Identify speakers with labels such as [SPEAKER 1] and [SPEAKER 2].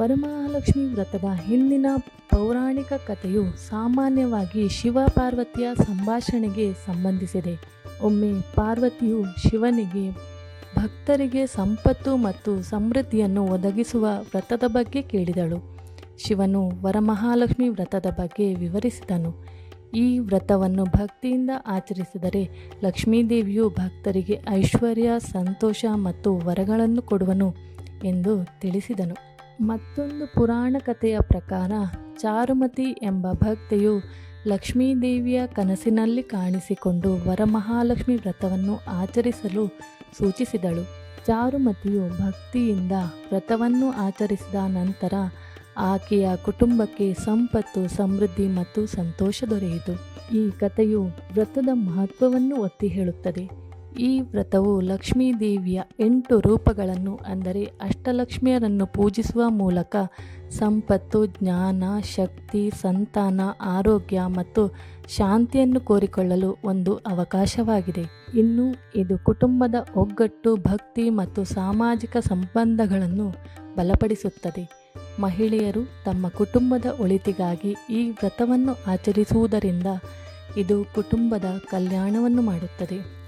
[SPEAKER 1] ವರಮಹಾಲಕ್ಷ್ಮಿ ವ್ರತದ ಹಿಂದಿನ ಪೌರಾಣಿಕ ಕಥೆಯು ಸಾಮಾನ್ಯವಾಗಿ ಶಿವ ಪಾರ್ವತಿಯ ಸಂಭಾಷಣೆಗೆ ಸಂಬಂಧಿಸಿದೆ. ಒಮ್ಮೆ ಪಾರ್ವತಿಯು ಶಿವನಿಗೆ ಭಕ್ತರಿಗೆ ಸಂಪತ್ತು ಮತ್ತು ಸಮೃದ್ಧಿಯನ್ನು ಒದಗಿಸುವ ವ್ರತದ ಬಗ್ಗೆ ಕೇಳಿದಳು. ಶಿವನು ವರಮಹಾಲಕ್ಷ್ಮಿ ವ್ರತದ ಬಗ್ಗೆ ವಿವರಿಸಿದನು. ಈ ವ್ರತವನ್ನು ಭಕ್ತಿಯಿಂದ ಆಚರಿಸಿದರೆ ಲಕ್ಷ್ಮೀದೇವಿಯು ಭಕ್ತರಿಗೆ ಐಶ್ವರ್ಯ, ಸಂತೋಷ ಮತ್ತು ವರಗಳನ್ನು ಕೊಡುವನು ಎಂದು ತಿಳಿಸಿದನು. ಮತ್ತೊಂದು ಪುರಾಣ ಕಥೆಯ ಪ್ರಕಾರ ಚಾರುಮತಿ ಎಂಬ ಭಕ್ತೆಯು ಲಕ್ಷ್ಮೀದೇವಿಯ ಕನಸಿನಲ್ಲಿ ಕಾಣಿಸಿಕೊಂಡು ವರಮಹಾಲಕ್ಷ್ಮಿ ವ್ರತವನ್ನು ಆಚರಿಸಲು ಸೂಚಿಸಿದಳು. ಚಾರುಮತಿಯು ಭಕ್ತಿಯಿಂದ ವ್ರತವನ್ನು ಆಚರಿಸಿದ ನಂತರ ಆಕೆಯ ಕುಟುಂಬಕ್ಕೆ ಸಂಪತ್ತು, ಸಮೃದ್ಧಿ ಮತ್ತು ಸಂತೋಷ ದೊರೆಯಿತು. ಈ ಕಥೆಯು ವ್ರತದ ಮಹತ್ವವನ್ನು ಒತ್ತಿ ಹೇಳುತ್ತದೆ. ಈ ವ್ರತವು ಲಕ್ಷ್ಮೀ ದೇವಿಯ ಎಂಟು ರೂಪಗಳನ್ನು, ಅಂದರೆ ಅಷ್ಟಲಕ್ಷ್ಮಿಯರನ್ನು ಪೂಜಿಸುವ ಮೂಲಕ ಸಂಪತ್ತು, ಜ್ಞಾನ, ಶಕ್ತಿ, ಸಂತಾನ, ಆರೋಗ್ಯ ಮತ್ತು ಶಾಂತಿಯನ್ನು ಕೋರಿಕೊಳ್ಳಲು ಒಂದು ಅವಕಾಶವಾಗಿದೆ. ಇನ್ನು ಇದು ಕುಟುಂಬದ ಒಗ್ಗಟ್ಟು, ಭಕ್ತಿ ಮತ್ತು ಸಾಮಾಜಿಕ ಸಂಬಂಧಗಳನ್ನು ಬಲಪಡಿಸುತ್ತದೆ. ಮಹಿಳೆಯರು ತಮ್ಮ ಕುಟುಂಬದ ಒಳಿತಿಗಾಗಿ ಈ ವ್ರತವನ್ನು ಆಚರಿಸುವುದರಿಂದ ಇದು ಕುಟುಂಬದ ಕಲ್ಯಾಣವನ್ನು ಮಾಡುತ್ತದೆ.